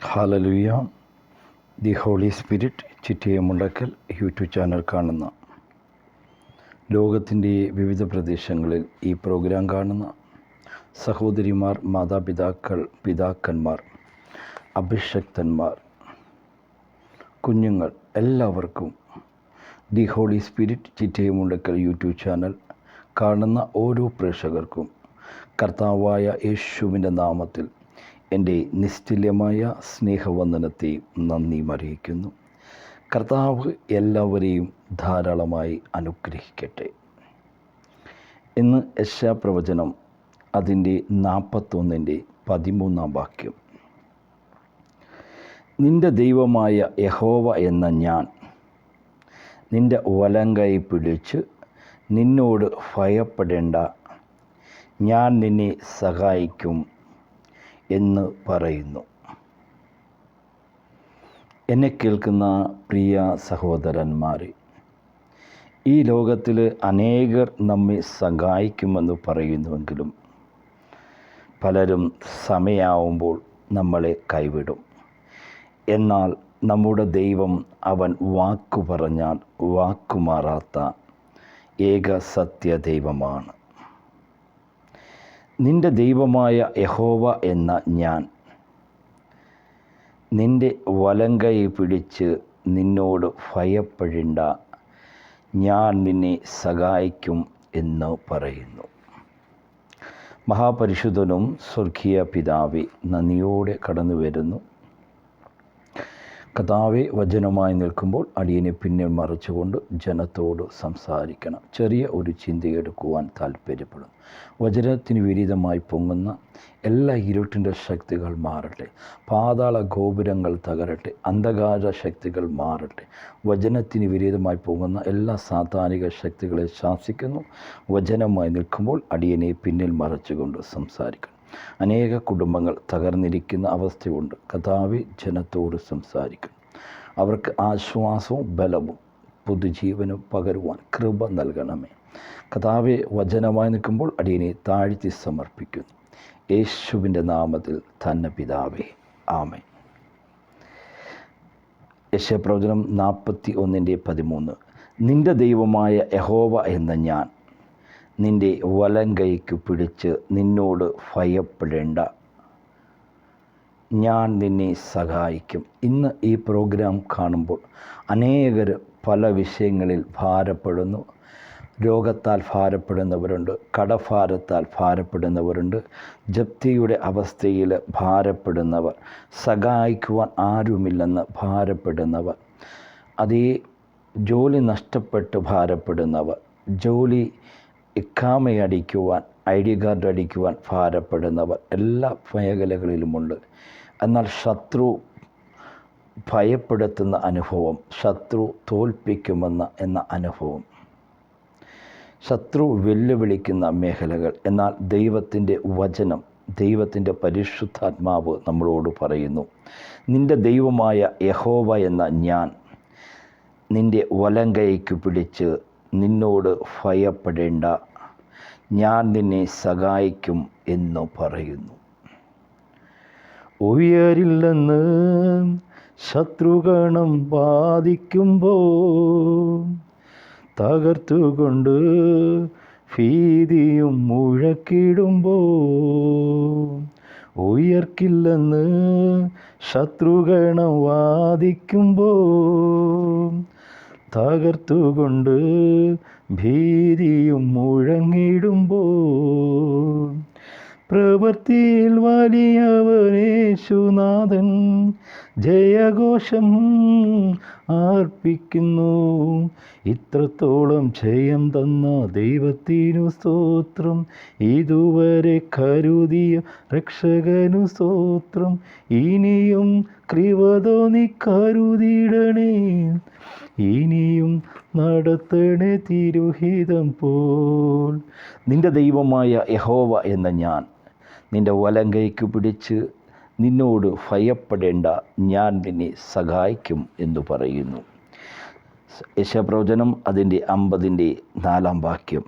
Hallelujah the holy spirit Chittiyamundakkal YouTube channel കാണുന്ന. ലോകത്തിന്റെ വിവിധ പ്രദേശങ്ങളിൽ ഈ പ്രോഗ്രാം കാണുന്ന. സഹോദരിമാർ മാതാപിതാക്കൾ പിതാക്കന്മാർ അഭിഷക്തന്മാർ കുഞ്ഞുങ്ങൾ എല്ലാവർക്കും the holy spirit Chittayamundakkal YouTube channel കാണുന്ന ഓരോ പ്രേക്ഷകർക്കും കർത്താവായ യേശുവിന്റെ നാമത്തിൽ എന്റെ നിശ്ചല്യമായ സ്നേഹവന്ദനത്തെ നന്ദി അറിയിക്കുന്നു. കർത്താവ് എല്ലാവരെയും ധാരാളമായി അനുഗ്രഹിക്കട്ടെ. ഇന്ന് യശാപ്രവചനം അതിന്റെ നാൽപ്പത്തൊന്നിന്റെ പതിമൂന്നാം വാക്യം. നിന്റെ ദൈവമായ യഹോവ എന്ന ഞാൻ നിന്റെ വലങ്കൈ പിടിച്ച് നിന്നോട് ഭയപ്പെടേണ്ട. ഞാൻ നിന്നെ സഹായിക്കും എന്ന് പറയുന്നു. എന്നെ കേൾക്കുന്ന പ്രിയ സഹോദരന്മാരെ ഈ ലോകത്തിൽ അനേകർ നമ്മെ സഹായിക്കുമെന്ന് പറയുന്നുവെങ്കിലും പലരും സമയാവുമ്പോൾ നമ്മളെ കൈവിടും. എന്നാൽ നമ്മുടെ ദൈവം അവൻ വാക്കു പറഞ്ഞാൽ വാക്കുമാറാത്ത ഏക സത്യ ദൈവമാണ് നിന്റെ ദൈവമായ യഹോവ എന്ന ഞാൻ. നിന്റെ വലങ്കൈ പിടിച്ച് നിന്നോട് ഭയപ്പെടേണ്ട. ഞാൻ നിന്നെ സഹായിക്കും എന്ന് പറയുന്നു. മഹാപരിശുദ്ധനും സ്വർഗീയ പിതാവി നന്ദിയോടെ കടന്നു വരുന്നു കഥാവെ വചനമായി നിൽക്കുമ്പോൾ അടിയനെ പിന്നിൽ മറിച്ചുകൊണ്ട് ജനത്തോട് സംസാരിക്കണം. ചെറിയ ഒരു ചിന്തയെടുക്കുവാൻ താല്പര്യപ്പെടും. വചനത്തിന് വിരീതമായി പൊങ്ങുന്ന എല്ലാ ഇരുട്ടിന്റെ ശക്തികൾ മാറട്ടെ. പാതാള ഗോപുരങ്ങൾ തകരട്ടെ. അന്ധകാര ശക്തികൾ മാറട്ടെ. വചനത്തിന് വിരീതമായി പോകുന്ന എല്ലാ സാധാനിക ശക്തികളെ ശാസിക്കുന്നു. വചനമായി നിൽക്കുമ്പോൾ അടിയനെ പിന്നിൽ മറച്ചുകൊണ്ട് സംസാരിക്കണം. അനേക കുടുംബങ്ങൾ തകർന്നിരിക്കുന്ന അവസ്ഥയുണ്ട്. കഥാവി ജനത്തോട് സംസാരിക്കും അവർക്ക് ആശ്വാസവും ബലവും പുതുജീവനും പകരുവാൻ കൃപ നൽകണമേ. കഥാവെ വചനമായി നിൽക്കുമ്പോൾ അടിയനെ താഴ്ത്തി സമർപ്പിക്കുന്നു. യേശുവിന്റെ നാമത്തിൽ തന്നെ പിതാവേ ആമേ യശപ്രവചനം നാൽപ്പത്തി ഒന്നിന്റെ പതിമൂന്ന്. നിന്റെ ദൈവമായ യഹോവ എന്ന ഞാൻ നിന്റെ വലങ്കൈക്ക് പിടിച്ച് നിന്നോട് ഭയപ്പെടേണ്ട. ഞാൻ നിന്നെ സഹായിക്കും. ഇന്ന് ഈ പ്രോഗ്രാം കാണുമ്പോൾ അനേകർ പല വിഷയങ്ങളിൽ ഭാരപ്പെടുന്നു. രോഗത്താൽ ഭാരപ്പെടുന്നവരുണ്ട് കടഭാരത്താൽ ഭാരപ്പെടുന്നവരുണ്ട് ജപ്തിയുടെ അവസ്ഥയിൽ ഭാരപ്പെടുന്നവർ സഹായിക്കുവാൻ ആരുമില്ലെന്ന് ഭാരപ്പെടുന്നവർ അതേ ജോലി നഷ്ടപ്പെട്ട് ഭാരപ്പെടുന്നവർ ജോലി ഇക്കാമയടിക്കുവാൻ ഐ ഡി കാർഡ് അടിക്കുവാൻ ഭാരപ്പെടുന്നവർ എല്ലാ മേഖലകളിലുമുണ്ട്. എന്നാൽ ശത്രു ഭയപ്പെടുത്തുന്ന അനുഭവം ശത്രു തോൽപ്പിക്കുമെന്ന എന്ന അനുഭവം. ശത്രു വെല്ലുവിളിക്കുന്ന മേഖലകൾ എന്നാൽ ദൈവത്തിന്റെ വചനം ദൈവത്തിന്റെ പരിശുദ്ധാത്മാവ് നമ്മളോട് പറയുന്നു നിന്റെ ദൈവമായ യഹോവ എന്ന ഞാൻ നിന്റെ വലങ്കൈക്ക് പിടിച്ച് നിന്നോട് ഭയപ്പെടേണ്ട. ഞാൻ നിന്നെ സഹായിക്കും എന്ന് പറയുന്നു. ഉയരില്ലെന്ന് ശത്രുഗണം ബാധിക്കുമ്പോൾ തകർത്തുകൊണ്ട് ഭീതിയും മുഴക്കിടുമ്പോൾ ഉയർക്കില്ലെന്ന് ശത്രുഗണം വാദിക്കുമ്പോൾ തകർത്തുകൊണ്ട് ഭീതിയും മുഴങ്ങിടുമ്പോൾ പ്രവൃത്തിയിൽ വലിയവനേശുനാഥൻ ജയഘോഷം ആർപ്പിക്കുന്നു ഇത്രത്തോളം ജയം തന്ന ദൈവത്തിനു സ്തോത്രം. ഇതുവരെ കരുതിയ രക്ഷകനു സ്തോത്രം. ഇനിയും കൃപതോ നീ കരുതിയിടണേ. ഇനിയും നടത്തണേ തിരുഹിതം പോൽ. നിന്റെ ദൈവമായ യഹോവ എന്ന ഞാൻ നിന്റെ വലങ്കൈക്ക് പിടിച്ച് നിന്നോട് ഭയപ്പെടേണ്ട ഞാൻ നിന്നെ സഹായിക്കും എന്ന് പറയുന്നു. യശപ്രവചനം അതിന്റെ അമ്പതിന്റെ നാലാം വാക്യം.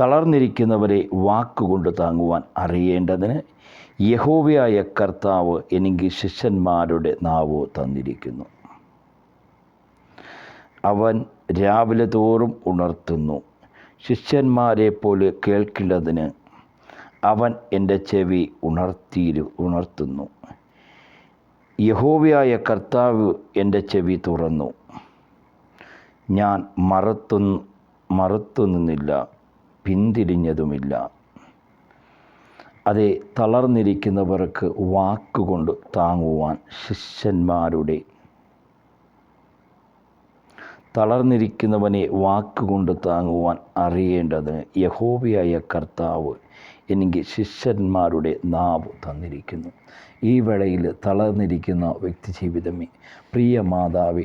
തളർന്നിരിക്കുന്നവരെ വാക്കുകൊണ്ട് താങ്ങുവാൻ അറിയേണ്ടതിന് യഹോവയായ കർത്താവ് എനിക്ക് ശിഷ്യന്മാരുടെ നാവ് തന്നിരിക്കുന്നു. അവൻ രാവിലെ തോറും ഉണർത്തുന്നു. ശിഷ്യന്മാരെ പോലെ കേൾക്കില്ലതിന് അവൻ എന്റെ ചെവി ഉണർത്തിയിരു ഉണർത്തുന്നു. യഹോവയായ കർത്താവ് എന്റെ ചെവി തുറന്നു. ഞാൻ മറത്തു മറത്തു നിന്നില്ല പിന്തിരിഞ്ഞതുമില്ല. അതെ തളർന്നിരിക്കുന്നവർക്ക് വാക്കുകൊണ്ട് താങ്ങുവാൻ ശിഷ്യന്മാരുടെ തളർന്നിരിക്കുന്നവനെ വാക്കുകൊണ്ട് താങ്ങുവാൻ അറിയേണ്ടത് യഹോവയായ കർത്താവ് എനിക്ക് ശിഷ്യന്മാരുടെ നാവ് തന്നിരിക്കുന്നു. ഈ വേളയിൽ തളർന്നിരിക്കുന്ന വ്യക്തി ജീവിതമേ പ്രിയ മാതാവേ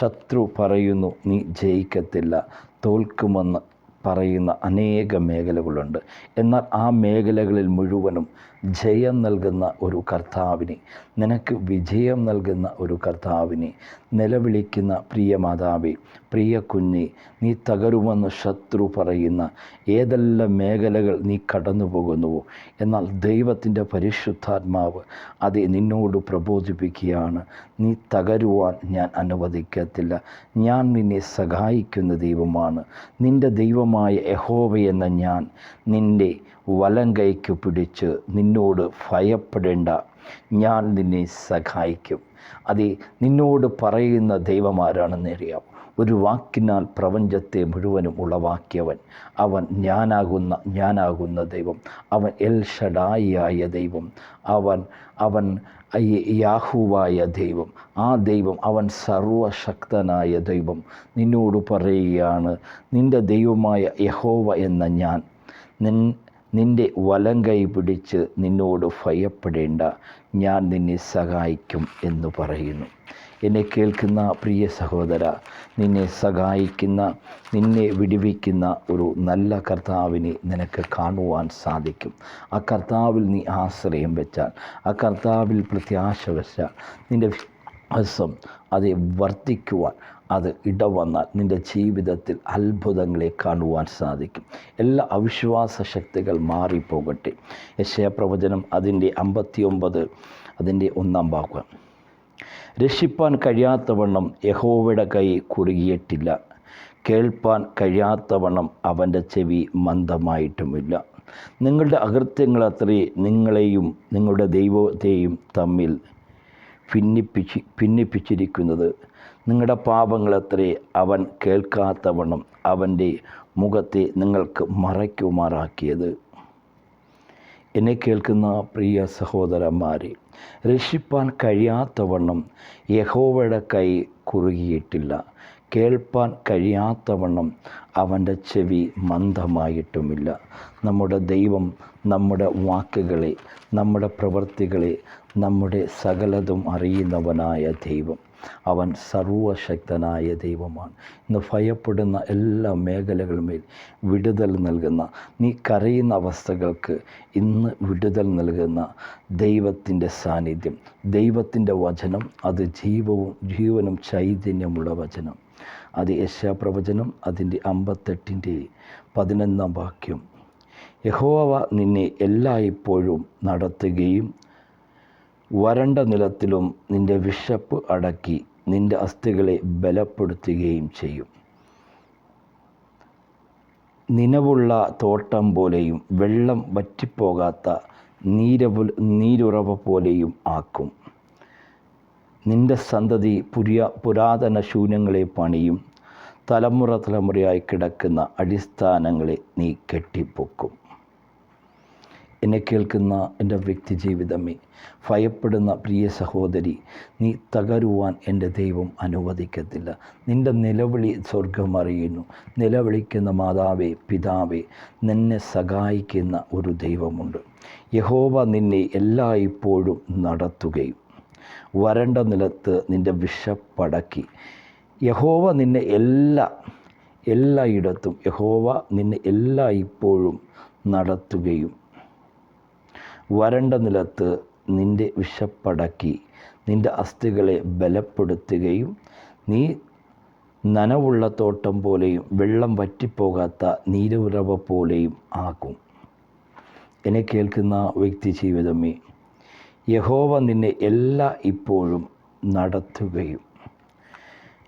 ശത്രു പറയുന്നു നീ ജയിക്കത്തില്ല. തോൽക്കുമെന്ന് പറയുന്ന അനേക മേഖലകളുണ്ട്. എന്നാൽ ആ മേഖലകളിൽ മുഴുവനും ജയം നൽകുന്ന ഒരു കർത്താവിനെ. നിനക്ക് വിജയം നൽകുന്ന ഒരു കർത്താവിനെ. നിലവിളിക്കുന്ന പ്രിയ മാതാവേ പ്രിയ കുഞ്ഞി നീ തകരുമെന്ന് ശത്രു പറയുന്ന ഏതെല്ലാം മേഖലകൾ നീ കടന്നു പോകുന്നുവോ എന്നാൽ ദൈവത്തിന്റെ പരിശുദ്ധാത്മാവ് അത് നിന്നോട് പ്രബോധിപ്പിക്കുകയാണ്. നീ തകരുവാൻ ഞാൻ അനുവദിക്കത്തില്ല. ഞാൻ നിന്നെ സഹായിക്കുന്ന ദൈവമാണ്. നിന്റെ ദൈവമായ യഹോവ എന്ന ഞാൻ നിന്റെ വലം കൈക്ക് പിടിച്ച് നിന്നോട് ഭയപ്പെടേണ്ട. ഞാൻ നിന്നെ സഹായിക്കും. അത് നിന്നോട് പറയുന്ന ദൈവമാരാണെന്ന് അറിയാം ഒരു വാക്കിനാൽ പ്രപഞ്ചത്തെ മുഴുവനും ഉളവാക്കിയവൻ. അവൻ ഞാനാകുന്ന ഞാനാകുന്ന ദൈവം. അവൻ എൽ ഷഡായിയായ ദൈവം. അവൻ അവൻ യാഹുവായ ദൈവം. ആ ദൈവം അവൻ സർവശക്തനായ ദൈവം. നിന്നോട് പറയുകയാണ് നിന്റെ ദൈവമായ യഹോവ എന്ന ഞാൻ. നിൻ നിന്റെ വലം കൈ പിടിച്ച് നിന്നോട് ഭയപ്പെടേണ്ട. ഞാൻ നിന്നെ സഹായിക്കും എന്ന് പറയുന്നു. എന്നെ കേൾക്കുന്ന പ്രിയ സഹോദര നിന്നെ സഹായിക്കുന്ന നിന്നെ വിടിവിക്കുന്ന ഒരു നല്ല കർത്താവിനെ നിനക്ക് കാണുവാൻ സാധിക്കും. ആ കർത്താവിൽ നീ ആശ്രയം വെച്ചാൽ ആ കർത്താവിൽ പ്രത്യാശ വെച്ചാൽ നിന്റെ വിശ്വാസം അത് വർദ്ധിക്കുവാൻ അത് ഇടവന്നാൽ നിന്റെ ജീവിതത്തിൽ അത്ഭുതങ്ങളെ കാണുവാൻ സാധിക്കും. എല്ലാ അവിശ്വാസ ശക്തികൾ മാറിപ്പോകട്ടെ. യശയപ്രവചനം അതിന്റെ അമ്പത്തിയൊമ്പത് അതിന്റെ ഒന്നാം ഭാഗം രക്ഷിപ്പാൻ കഴിയാത്തവണ്ണം യഹോവയുടെ കൈ കുറുകിയിട്ടില്ല. കേൾപ്പാൻ കഴിയാത്തവണ്ണം അവന്റെ ചെവി മന്ദമായിട്ടുമില്ല. നിങ്ങളുടെ അകൃത്യങ്ങളത്രേ നിങ്ങളെയും നിങ്ങളുടെ ദൈവത്തെയും തമ്മിൽ ഭിന്നിപ്പിച്ച് ഭിന്നിപ്പിച്ചിരിക്കുന്നത്. നിങ്ങളുടെ പാപങ്ങളത്രേ അവൻ കേൾക്കാത്തവണ്ണം അവന്റെ മുഖത്തെ നിങ്ങൾക്ക് മറയ്ക്കുമാറാക്കിയത്. എന്നെ കേൾക്കുന്ന പ്രിയ സഹോദരന്മാരെ രക്ഷിപ്പാൻ കഴിയാത്തവണ്ണം യഹോവയുടെ കൈ കുറുകിയിട്ടില്ല. കേൾപ്പാൻ കഴിയാത്തവണ്ണം അവന്റെ ചെവി മന്ദമായിട്ടുമില്ല. നമ്മുടെ ദൈവം നമ്മുടെ വാക്കുകളെ നമ്മുടെ പ്രവൃത്തികളെ നമ്മുടെ സകലതും അറിയുന്നവനായ ദൈവം. അവൻ സർവശക്തനായ ദൈവമാണ്. ഇന്ന് ഭയപ്പെടുന്ന എല്ലാ മേഖലകളുമേൽ വിടുതൽ നൽകുന്ന നീ കരയുന്ന അവസ്ഥകൾക്ക് ഇന്ന് വിടുതൽ നൽകുന്ന ദൈവത്തിന്റെ സാന്നിധ്യം ദൈവത്തിന്റെ വചനം അത് ജീവവും ജീവനും ചൈതന്യമുള്ള വചനം. അത് യശാപ്രവചനം അതിന്റെ അമ്പത്തെട്ടിന്റെ പതിനൊന്നാം വാക്യം. യഹോവ നിന്നെ എല്ലായ്പ്പോഴും നടത്തുകയും വരണ്ട നിലത്തിലും നിന്റെ വിശപ്പ് അടക്കി നിന്റെ അസ്ഥികളെ ബലപ്പെടുത്തുകയും ചെയ്യും. നിലവുള്ള തോട്ടം പോലെയും വെള്ളം വറ്റിപ്പോകാത്ത നീരവു നീരുറവ പോലെയും ആക്കും. നിന്റെ സന്തതി പുരിയ പുരാതന ശൂന്യങ്ങളെ പണിയും തലമുറ തലമുറയായി കിടക്കുന്ന അടിസ്ഥാനങ്ങളെ നീ കെട്ടിപ്പൊക്കും. എന്നെ കേൾക്കുന്ന എന്റെ വ്യക്തി ജീവിതമേ ഭയപ്പെടുന്ന പ്രിയ സഹോദരി നീ തകരുവാൻ എന്റെ ദൈവം അനുവദിക്കത്തില്ല. നിന്റെ നിലവിളി സ്വർഗം അറിയുന്നു. നിലവിളിക്കുന്ന മാതാവേ പിതാവേ നിന്നെ സഹായിക്കുന്ന ഒരു ദൈവമുണ്ട്. യഹോവ നിന്നെ എല്ലായ്പ്പോഴും നടത്തുകയും വരണ്ട നിലത്ത് നിന്റെ വിഷപ്പടക്കി യഹോവ നിന്നെ എല്ലാ എല്ലായിടത്തും യഹോവ നിന്നെ എല്ലായ്പ്പോഴും നടത്തുകയും വരണ്ട നിലത്ത് നിന്റെ വിഷപ്പടക്കി നിന്റെ അസ്ഥികളെ ബലപ്പെടുത്തുകയും നീ നനവുള്ള തോട്ടം പോലെയും വെള്ളം വറ്റിപ്പോകാത്ത നീരുറവ പോലെയും ആകും എന്നെ കേൾക്കുന്ന വ്യക്തി ജീവിതമേ യഹോവ നിന്നെ എല്ലാ ഇപ്പോഴും നടത്തുകയും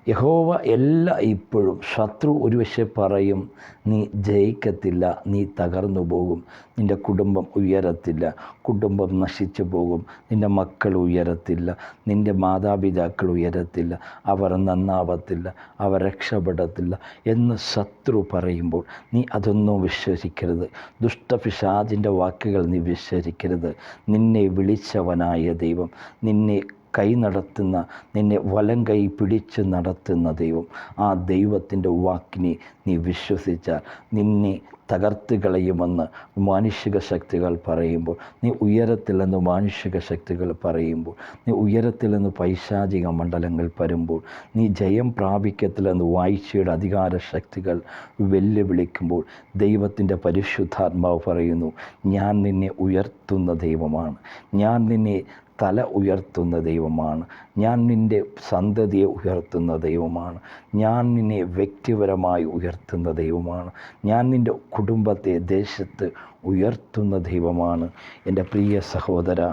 യഹോവ എല്ലാ ഇപ്പോഴും ശത്രു ഒരു പക്ഷേ പറയും നീ ജയിക്കത്തില്ല നീ തകർന്നു പോകും നിന്റെ കുടുംബം ഉയരത്തില്ല കുടുംബം നശിച്ചു പോകും നിന്റെ മക്കൾ ഉയരത്തില്ല നിന്റെ മാതാപിതാക്കൾ ഉയരത്തില്ല അവർ നന്നാവത്തില്ല അവർ രക്ഷപ്പെടത്തില്ല എന്ന് ശത്രു പറയുമ്പോൾ നീ അതൊന്നും വിശ്വസിക്കരുത്. ദുഷ്ടപിഷാദിന്റെ വാക്കുകൾ നീ വിശ്വസിക്കരുത്. നിന്നെ വിളിച്ചവനായ ദൈവം നിന്നെ കൈ നടത്തുന്ന നിന്നെ വലം കൈ പിടിച്ച് നടത്തുന്ന ദൈവം. ആ ദൈവത്തിന്റെ വാക്കിനെ നീ വിശ്വസിച്ചാൽ നിന്നെ തകർത്ത് കളയുമെന്ന് മാനുഷിക ശക്തികൾ പറയുമ്പോൾ നീ ഉയരത്തിലെന്ന് മാനുഷിക ശക്തികൾ പറയുമ്പോൾ നീ ഉയരത്തിലെന്ന് പൈശാചിക മണ്ഡലങ്ങൾ വരുമ്പോൾ നീ ജയം പ്രാപിക്കത്തില്ലെന്ന് വായിച്ചയുടെ അധികാര ശക്തികൾ വെല്ലുവിളിക്കുമ്പോൾ ദൈവത്തിന്റെ പരിശുദ്ധാത്മാവ് പറയുന്നു ഞാൻ നിന്നെ ഉയർത്തുന്ന ദൈവമാണ്. ഞാൻ നിന്നെ തല ഉയർത്തുന്ന ദൈവമാണ്. ഞാൻ നിന്റെ സന്തതിയെ ഉയർത്തുന്ന ദൈവമാണ്. ഞാൻ നിന്നെ വ്യക്തിപരമായി ഉയർത്തുന്ന ദൈവമാണ്. ഞാൻ നിന്റെ കുടുംബത്തെ ദേശത്ത് ഉയർത്തുന്ന ദൈവമാണ്. എന്റെ പ്രിയ സഹോദര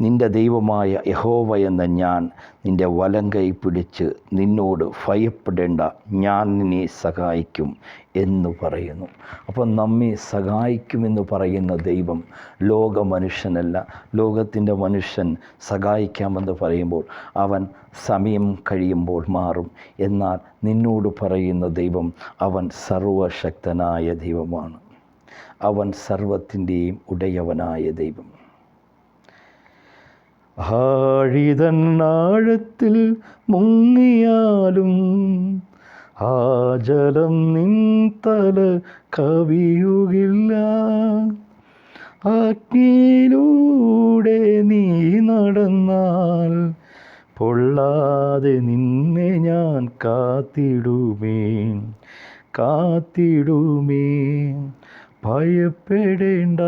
നിന്റെ ദൈവമായ യഹോവ എന്ന ഞാൻ നിന്റെ വലം കൈ പിടിച്ച് നിന്നോട് ഭയപ്പെടേണ്ട. ഞാൻ നിന്നെ സഹായിക്കും എന്ന് പറയുന്നു. അപ്പോൾ നമ്മെ സഹായിക്കുമെന്ന് പറയുന്ന ദൈവം ലോക മനുഷ്യനല്ല. ലോകത്തിന്റെ മനുഷ്യൻ സഹായിക്കാമെന്ന് പറയുമ്പോൾ അവൻ സമയം കഴിയുമ്പോൾ മാറും. എന്നാൽ നിന്നോട് പറയുന്ന ദൈവം അവൻ സർവശക്തനായ ദൈവമാണ്. അവൻ സർവത്തിന്റെയും ഉടയവനായ ദൈവം. ആഴിതൻ ആഴത്തിൽ മുങ്ങിയാലും ആ ജലം നിൻ തല കവിയുകില്ല. അഗ്നിയിലൂടെ നീ നടന്നാൽ പൊള്ളാതെ നിന്നെ ഞാൻ കാത്തിടുമേ കാത്തിടുമേ ഭയപ്പെടേണ്ട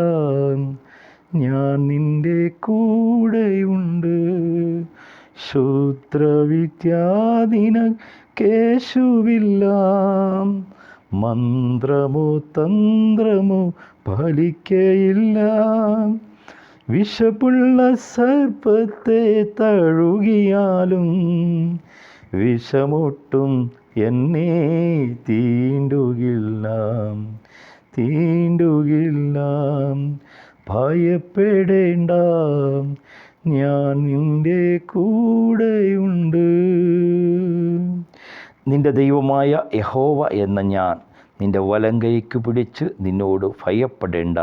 ഞാൻ നിന്റെ കൂടെയുണ്ട്. ശൂത്രവിദ്യാദിന കേശുവില്ല. മന്ത്രമോ തന്ത്രമോ ഫലിക്കയില്ല. വിഷപ്പുള്ള സർപ്പത്തെ തഴുകിയാലും വിഷമൊട്ടും എന്നെ തീണ്ടുകില്ല. തീണ്ടുകില്ല. ഭയപ്പെടേണ്ട. ഞാൻ നിന്റെ കൂടെയുണ്ട്. നിന്റെ ദൈവമായ യഹോവ എന്ന ഞാൻ നിന്റെ വലങ്കൈക്ക് പിടിച്ച് നിന്നോട് ഭയപ്പെടേണ്ട.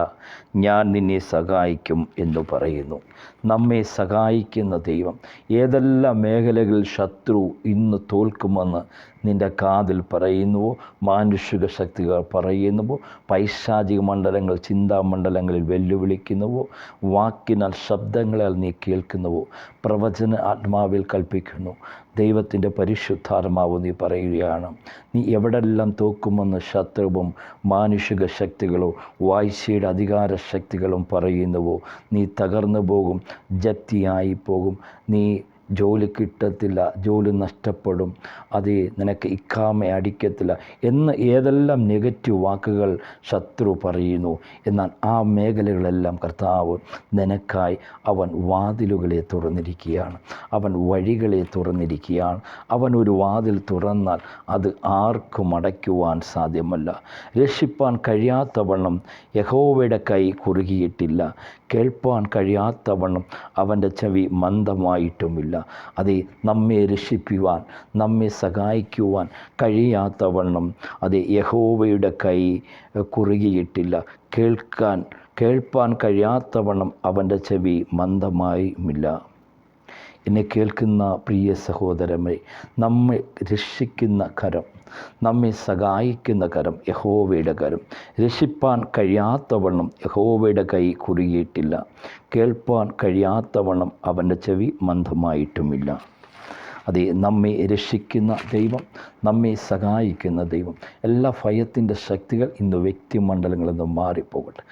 ഞാൻ നിന്നെ സഹായിക്കും എന്ന് പറയുന്നു. നമ്മെ സഹായിക്കുന്ന ദൈവം ഏതെല്ലാം മേഖലകളിൽ ശത്രു ഇന്ന് തോൽക്കുമെന്ന് നിന്റെ കാതിൽ പറയുന്നുവോ? മാനുഷിക ശക്തികൾ പറയുന്നുവോ? പൈശാചിക മണ്ഡലങ്ങൾ ചിന്താമണ്ഡലങ്ങളിൽ വെല്ലുവിളിക്കുന്നുവോ? വാക്കിനാൽ ശബ്ദങ്ങളാൽ നീ കേൾക്കുന്നുവോ? പ്രവചന ആത്മാവിൽ കൽപ്പിക്കുന്നു. ദൈവത്തിന്റെ പരിശുദ്ധാത്മാവ് നീ പറയുകയാണ് നീ എവിടെല്ലാം തോക്കുമെന്ന് ശത്രുവും മാനുഷിക ശക്തികളോ വായിച്ചയുടെ അധികാര ശക്തികളും പറയുന്നുവോ? നീ തകർന്നു പോകും ജപ്തിയായി പോകും നീ ജോലി കിട്ടത്തില്ല ജോലി നഷ്ടപ്പെടും അത് നിനക്ക് ഇക്കാമ അടിക്കത്തില്ല എന്ന് ഏതെല്ലാം നെഗറ്റീവ് വാക്കുകൾ ശത്രു പറയുന്നു. എന്നാൽ ആ മേഖലകളെല്ലാം കർത്താവ് നിനക്കായി അവൻ വാതിലുകളെ തുറന്നിരിക്കുകയാണ്. അവൻ വഴികളെ തുറന്നിരിക്കുകയാണ്. അവൻ ഒരു വാതിൽ തുറന്നാൽ അത് ആർക്കും അടയ്ക്കുവാൻ സാധ്യമല്ല. രക്ഷിപ്പാൻ കഴിയാത്തവണ്ണം യഹോവയുടെ കൈ കുറുകിയിട്ടില്ല. കേൾപ്പാൻ കഴിയാത്തവണ്ണം അവന്റെ ചെവി മന്ദമായിട്ടുമില്ല. അത് നമ്മെ രക്ഷിക്കുവാൻ നമ്മെ സഹായിക്കുവാൻ കഴിയാത്തവണ്ണം അത് യഹോവയുടെ കൈ കുറുകിയിട്ടില്ല. കേൾക്കാൻ കേൾപ്പാൻ കഴിയാത്തവണ്ണം അവന്റെ ചെവി മന്ദമായുമില്ല. എന്നെ കേൾക്കുന്ന പ്രിയ സഹോദരമേ നമ്മെ രക്ഷിക്കുന്ന കരം നമ്മെ സഹായിക്കുന്ന കരം യഹോവയുടെ കരം. രക്ഷിപ്പാൻ കഴിയാത്തവണ്ണം യഹോവയുടെ കൈ കുറുകിയിട്ടില്ല. കേൾപ്പാൻ കഴിയാത്തവണ്ണം അവന്റെ ചെവി മന്ദമായിട്ടുമില്ല. അതെ നമ്മെ രക്ഷിക്കുന്ന ദൈവം നമ്മെ സഹായിക്കുന്ന ദൈവം. എല്ലാ ഭയത്തിന്റെ ശക്തികൾ ഇന്ന് വ്യക്തിമണ്ഡലങ്ങളിൽ നിന്ന് മാറിപ്പോകട്ടെ.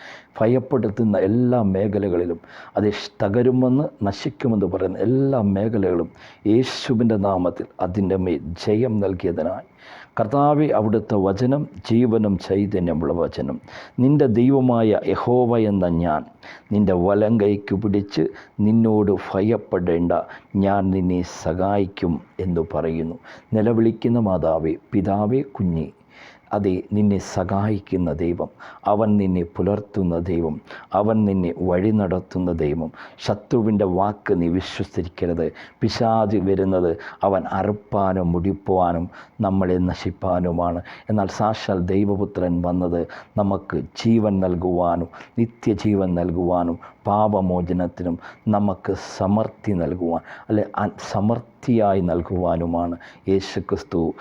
ഭയപ്പെടുത്തുന്ന എല്ലാ മേഖലകളിലും അത് തകരുമെന്ന് നശിക്കുമെന്ന് പറയുന്ന എല്ലാ മേഖലകളും യേശുവിന്റെ നാമത്തിൽ അതിന്റെ മേൽ ജയം നൽകിയതിനായി കർത്താവെ അവിടുത്തെ വചനം ജീവനും ചൈതന്യമുള്ള വചനം. നിന്റെ ദൈവമായ യഹോവ എന്ന ഞാൻ നിന്റെ വലം കൈക്ക് പിടിച്ച് നിന്നോട് ഭയപ്പെടേണ്ട. ഞാൻ നിന്നെ സഹായിക്കും എന്ന് പറയുന്നു. നിലവിളിക്കുന്ന മാതാവേ പിതാവേ കുഞ്ഞി അതെ നിന്നെ സഹായിക്കുന്ന ദൈവം. അവൻ നിന്നെ പുലർത്തുന്ന ദൈവം. അവൻ നിന്നെ വഴി നടത്തുന്ന ദൈവം. ശത്രുവിന്റെ വാക്ക് നീ വിശ്വസിക്കരുത്. പിശാചി വരുന്നത് അവൻ അറുപ്പാനും മുടിപ്പുവാനും നമ്മളെ നശിപ്പാനുമാണ്. എന്നാൽ സാക്ഷാൽ ദൈവപുത്രൻ വന്നത് നമുക്ക് ജീവൻ നൽകുവാനും നിത്യജീവൻ നൽകുവാനും പാപമോചനത്തിനും നമുക്ക് സമൃദ്ധി നൽകുവാൻ അല്ലെ സമൃദ്ധിയായി നൽകുവാനുമാണ് യേശുക്രിസ്തു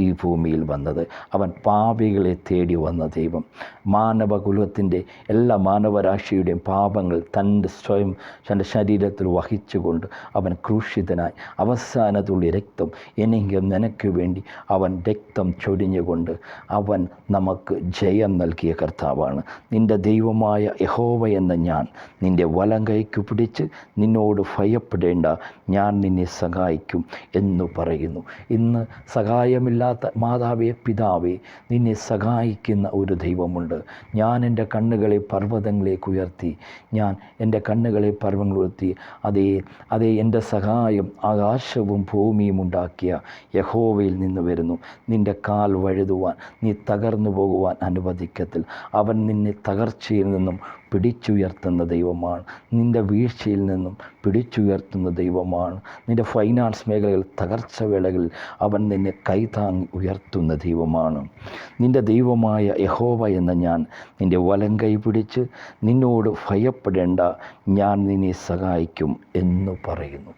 ഈ ഭൂമിയിൽ വന്നത്. അവൻ പാപികളെ തേടി വന്ന ദൈവം. മാനവകുലത്തിന്റെ എല്ലാ മാനവരാശിയുടെയും പാപങ്ങൾ തന്റെ സ്വയം തന്റെ ശരീരത്തിൽ വഹിച്ചുകൊണ്ട് അവൻ ക്രൂശിതനായി അവസാനത്തുള്ള രക്തം എനിക്കും നിനക്ക് വേണ്ടി അവൻ രക്തം ചൊരിഞ്ഞുകൊണ്ട് അവൻ നമുക്ക് ജയം നൽകിയ കർത്താവാണ്. നിന്റെ ദൈവമായ യഹോവ എന്ന ഞാൻ നിന്റെ വലം കൈക്ക് പിടിച്ച് നിന്നോട് ഭയപ്പെടേണ്ട. ഞാൻ നിന്നെ സഹായിക്കും എന്ന് പറയുന്നു. ഇന്ന് സഹായമില്ലാത്ത മാതാവേ പിതാവേ നിന്നെ സഹായിക്കുന്ന ഒരു ദൈവമുണ്ട്. ഞാൻ എന്റെ കണ്ണുകളെ പർവതങ്ങളിലേക്ക് ഉയർത്തി. ഞാൻ എന്റെ കണ്ണുകളെ പർവങ്ങൾ ഉയർത്തി. അതേ അതേ എന്റെ സഹായം ആകാശവും ഭൂമിയും ഉണ്ടാക്കിയ യഹോവയിൽ നിന്ന് വരുന്നു. നിന്റെ കാൽ വഴുതുവാൻ നീ തകർന്നു പോകുവാൻ അനുവദിക്കത്തിൽ. അവൻ നിന്നെ തകർച്ചയിൽ നിന്നും പിടിച്ചുയർത്തുന്ന ദൈവമാണ്. നിന്റെ വീഴ്ചയിൽ നിന്നും പിടിച്ചുയർത്തുന്ന ദൈവമാണ്. നിന്റെ ഫൈനാൻസ് മേഖലകൾ തകർച്ച വേളകളിൽ അവൻ നിന്നെ കൈതാങ്ങി ഉയർത്തുന്ന ദൈവമാണ്. നിന്റെ ദൈവമായ യഹോവ എന്ന ഞാൻ നിന്റെ വലം കൈ പിടിച്ച് നിന്നോട് ഭയപ്പെടേണ്ട ഞാൻ നിന്നെ സഹായിക്കും എന്ന് പറയുന്നു.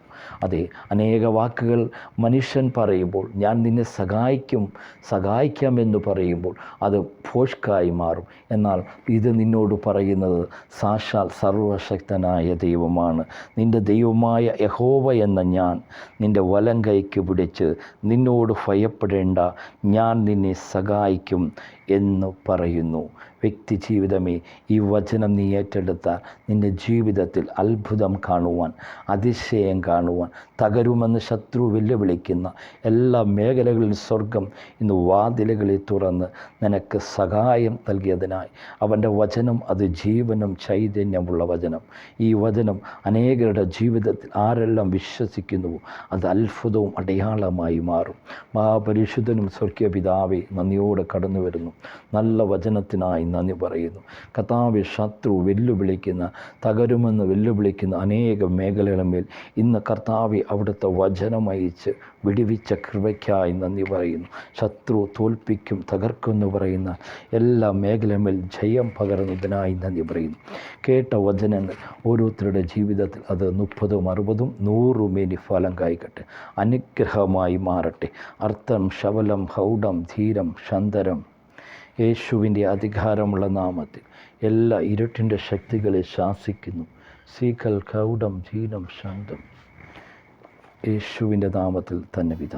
അതെ അനേക വാക്കുകൾ മനുഷ്യൻ പറയുമ്പോൾ ഞാൻ നിന്നെ സഹായിക്കും സഹായിക്കാമെന്ന് പറയുമ്പോൾ അത് ഫോഷ്കായി മാറും. എന്നാൽ ഇത് നിന്നോട് പറയുന്നത് സാക്ഷാൽ സർവശക്തനായ ദൈവമാണ്. നിന്റെ ദൈവമായ യഹോവ എന്ന ഞാൻ നിന്റെ വലം കൈക്ക് പിടിച്ച് നിന്നോട് ഭയപ്പെടേണ്ട. ഞാൻ നിന്നെ സഹായിക്കും. എന്ന് പറയുന്നു. വ്യക്തി ജീവിതമേ ഈ വചനം നീ ഏറ്റെടുത്താൽ നിന്റെ ജീവിതത്തിൽ അത്ഭുതം കാണുവാൻ അതിശയം കാണുവാൻ തകരുമെന്ന് ശത്രു വെല്ലുവിളിക്കുന്ന എല്ലാ മേഖലകളിൽ സ്വർഗം ഇന്ന് വാതിലുകളിൽ തുറന്ന് നിനക്ക് സഹായം നൽകിയതിനായി. അവന്റെ വചനം അത് ജീവനും ചൈതന്യമുള്ള വചനം. ഈ വചനം അനേകരുടെ ജീവിതത്തിൽ ആരെല്ലാം വിശ്വസിക്കുന്നുവോ അത് അത്ഭുതവും അടയാളമായി മാറും. മഹാപരിശുദ്ധനും സ്വർഗീയ പിതാവെ നന്ദിയോടെ കടന്നു വരുന്നു നല്ല വചനത്തിനായി നന്ദി പറയുന്നു. കഥാവി ശത്രു വെല്ലുവിളിക്കുന്ന തകരുമെന്ന് വെല്ലുവിളിക്കുന്ന അനേക മേഖലകളുമേൽ ഇന്ന് കർത്താവി അവിടുത്തെ വചനമയച്ച് വിടിവിച്ച കൃപയ്ക്കായി നന്ദി പറയുന്നു. ശത്രു തോൽപ്പിക്കും തകർക്കുമെന്ന് പറയുന്ന എല്ലാ മേഖലമേൽ ജയം പകർന്നതിനായി നന്ദി പറയുന്നു. കേട്ട വചനങ്ങൾ ഓരോരുത്തരുടെ ജീവിതത്തിൽ അത് മുപ്പതും അറുപതും നൂറും മേനി ഫലം കായ്ക്കട്ടെ. അനുഗ്രഹമായി മാറട്ടെ. അർത്ഥം ശവലം ഹൗഡം ധീരം ശന്തരം യേശുവിന്റെ അധികാരമുള്ള നാമത്തിൽ എല്ലാ ഇരുട്ടിന്റെ ശക്തികളെ ശാസിക്കുന്നു. സീകൽ കൗഡം ജീനം ശാന്തം. യേശുവിന്റെ നാമത്തിൽ തന്നെ വിധാനം